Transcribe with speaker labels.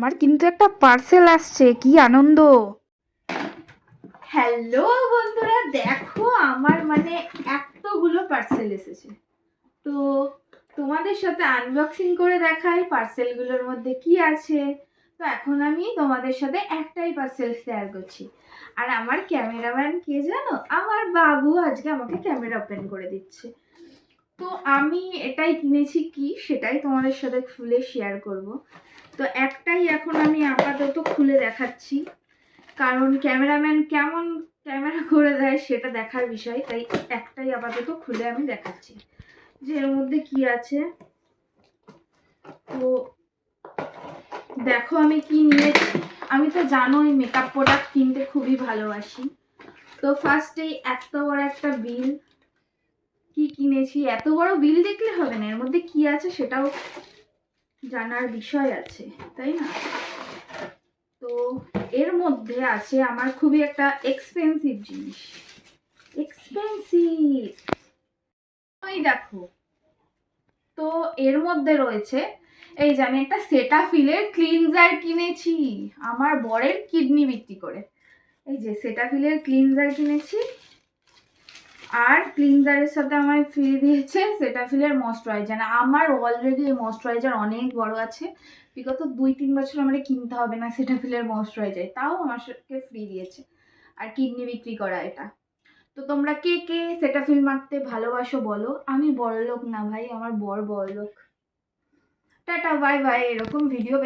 Speaker 1: আমার কিন্তু একটা পার্সেল আসছে, কি আনন্দ।
Speaker 2: হ্যালো বন্ধুরা, দেখো আমার মানে এতগুলো পার্সেল এসেছে। তো তোমাদের সাথে আনবক্সিং করে দেখাই পার্সেলগুলোর মধ্যে কি আছে। তো এখন আমি তোমাদের সাথে একটাই পার্সেল শেয়ার করছি। আর আমার ক্যামেরাম্যান কে জানো? আমার বাবু আজকে আমাকে ক্যামেরা ওপেন করে দিচ্ছে। তো আমি এটাই কিনেছি কি, সেটাই তোমাদের সাথে খুলে শেয়ার করব। তো একটাই এখন আমি আপাতত খুলে দেখাচ্ছি। কারণ ক্যামেরাম্যান কেমন ক্যামেরা করে দেয় সেটা দেখার বিষয়, তাই একটাই আপাতত খুলে আমি দেখাচ্ছি। যে এর মধ্যে কি আছে? তো দেখো আমি কি নিয়েছি। আমি তো জানোই মেকআপ প্রোডাক্ট কিনতে খুবই ভালোবাসি। তো ফার্স্টেই এত বড় একটা বিল কি কিনেছি? এত বড় বিল দেখলে হবে না, এর মধ্যে কি আছে সেটাও জানার বিষয় আছে, তাই না? তো এর মধ্যে আছে আমার খুবই একটা এক্সপেন্সিভ জিনিস। এক্সপেন্সিভ ওই দেখো। তো এর মধ্যে রয়েছে, এই যে আমি একটা সেটাফিলের ক্লিনজার কিনেছি, আমার বরের কিডনি বিক্রি করে। এই যে সেটাফিলের ক্লিনজার কিনেছি আর ক্লিনজারের সাথে আমায় ফ্রি দিয়েছে সেটা সেটাফিলের ময়শ্চারাইজার। আমার অলরেডি এই ময়শ্চারাইজার অনেক বড় আছে। বিগত দুই, তিন বছর আমার কিনতে হবে না সেটা ফিলের ময়শ্চারাইজার। তাও আমাকে ফ্রি দিয়েছে। আর কিডনি বিক্রি করা এটা। তো তোমরা কে কে সেটা ফিল মারতে ভালোবাসো বলো। আমি বড় লোক না ভাই, আমার বড় লোক টাটা, বাই বাই। এরকম ভিডিও